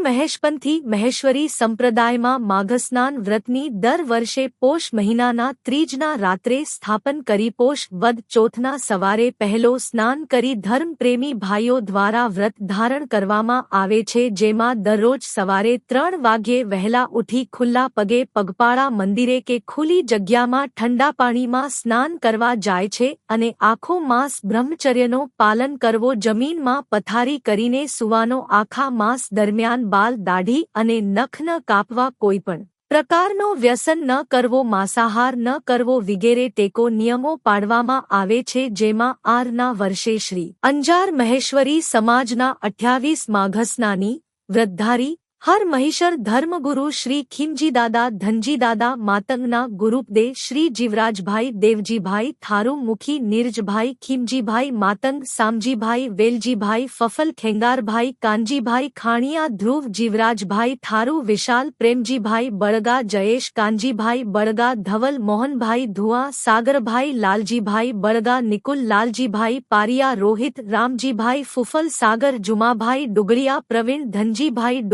મહેશપંથી મહેશ્વરી સંપ્રદાયમાં માઘસ્નાન વ્રતની દર વર્ષે પોષ મહિનાના ત્રીજના રાત્રે સ્થાપન કરી પોષ વદ ચોથના સવારે પહેલો સ્નાન કરી ધર્મપ્રેમી ભાઈઓ દ્વારા વ્રત ધારણ કરવામાં આવે છે, જેમાં દરરોજ સવારે ત્રણ વાગ્યે વહેલા ઉઠી ખુલ્લા પગે પગપાળા મંદિરે કે ખુલ્લી જગ્યામાં ઠંડા પાણીમાં સ્નાન કરવા જાય છે અને આખો માસ બ્રહ્મચર્યનો પાલન કરવો જમીનમાં પથારી કરીને સુવાનો આખા માસ દરમિયાન બાલ દાઢી અને નખ ન કાપવા કોઈપણ પ્રકારનો વ્યસન ન કરવો, માંસાહાર ન કરવો વિગેરે ટેકો નિયમો પાડવામાં આવે છે, જેમાં આરના વર્ષે શ્રી અંજાર મહેશ્વરી સમાજના અઠ્યાવીસ માઘસનાની વ્રતધારી હર મહિષર ધર્મગુરુ શ્રી ખીમજીદાદા ધનજીદાદા માતંગના ગુરુપદે શ્રી જીવરાજભાઈ દેવજીભાઈ થારુ મુખી નીરજભાઈ ખીમજીભાઈ માતંગ સામજીભાઈ વેલજીભાઈ ફફલ ખેંગારભાઈ કાનજીભાઈ ખાણિયા ધ્રુવ જીવરાજભાઈ થારુ વિશાલ પ્રેમજીભાઈ બળગા જયેશ કાનજીભાઈ બળગા ધવલ મોહનભાઈ ધુઆ સાગરભાઈ લાલજીભાઈ બળગા નિકુલ લાલજીભાઈ પારિયા રોહિત રામજીભાઈ ફુફલ સાગર જુમાભાઈ ડુગડિયા પ્રવીણ ધનજીભાઈ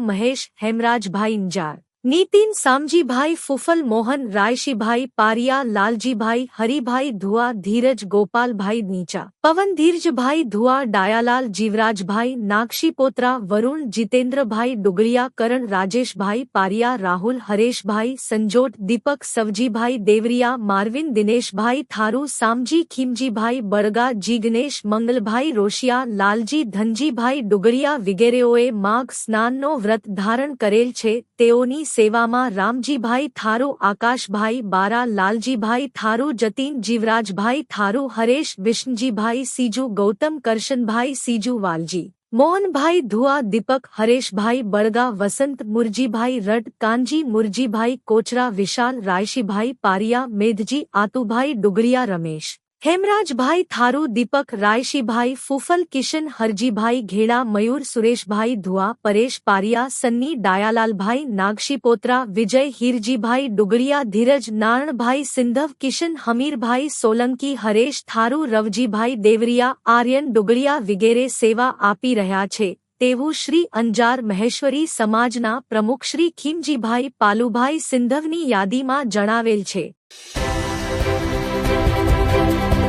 મહેશ હેમરાજભાઈ ઇંજાર નીતિન સામજીભાઈ ફુફલ મોહન રાયશીભાઈ પારિયા લાલજીભાઈ હરિભાઈ ધુઆ ધીરજ ગોપાલભાઈ નીચા પવન ધીરજભાઈ ધુઆ ડાયાલાલ જીવરાજભાઈ નાક્ષીપોત્રા વરુણ જીતેન્દ્રભાઈ ડુગળિયા કરણ રાજેશભાઈ પારિયા રાહુલ હરેશભાઈ સંજોટ દીપક સવજીભાઈ દેવરિયા માર્વિન દિનેશભાઈ થારુ સામજી ખીમજીભાઈ બળગા જીગ્નેશ મંગલભાઈ રોશિયા લાલજી ધનજીભાઈ ડુગળિયા વિગેરેઓએ માઘ સ્નાનનો વ્રત ધારણ કરેલ છે તેઓની સેવામાં રામજીભાઈ થારુ, આકાશભાઈ બારા, લાલજીભાઈ થારુ, જતીન જીવરાજભાઈ થારુ, હરેશ વિષ્ણુજીભાઈ, સીજુ ગૌતમ, કરશનભાઈ, સીજુ વાલજી, મોહનભાઈ ધુઆ, દીપક, હરેશભાઈ બળગા, વસંત મુરજીભાઈ રટ, કાનજી મુરજીભાઈ કોચરા, વિશાલ રાયશીભાઈ પારિયા, મેધજી, આતુભાઈ ડુગડિયા રમેશ હેમરાજભાઈ થારુ, દીપક રાયશીભાઈ, ફૂફલ કિશન હરજીભાઈ, ઘેડા મયુર, સુરેશભાઈ ધુઆ, પરેશ પારિયા, સન્ની ડાયાલાલભાઈ નાગશીપોત્રા, વિજય હીરજીભાઈ ડુગડિયા ધીરજ, નારણભાઈ, સિંધવ કિશન, હમીરભાઈ, સોલંકી, હરેશ થારુ, રવજીભાઈ દેવરિયા, આર્યન ડુગડિયા વિગેરે સેવા આપી રહ્યા છે. તેવું શ્રી અંજાર મહેશ્વરી સમાજના પ્રમુખ શ્રી ખીમજીભાઈ પાલુભાઈ સિંધવની યાદીમાં જણાવેલ છે.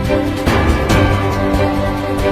Thank you.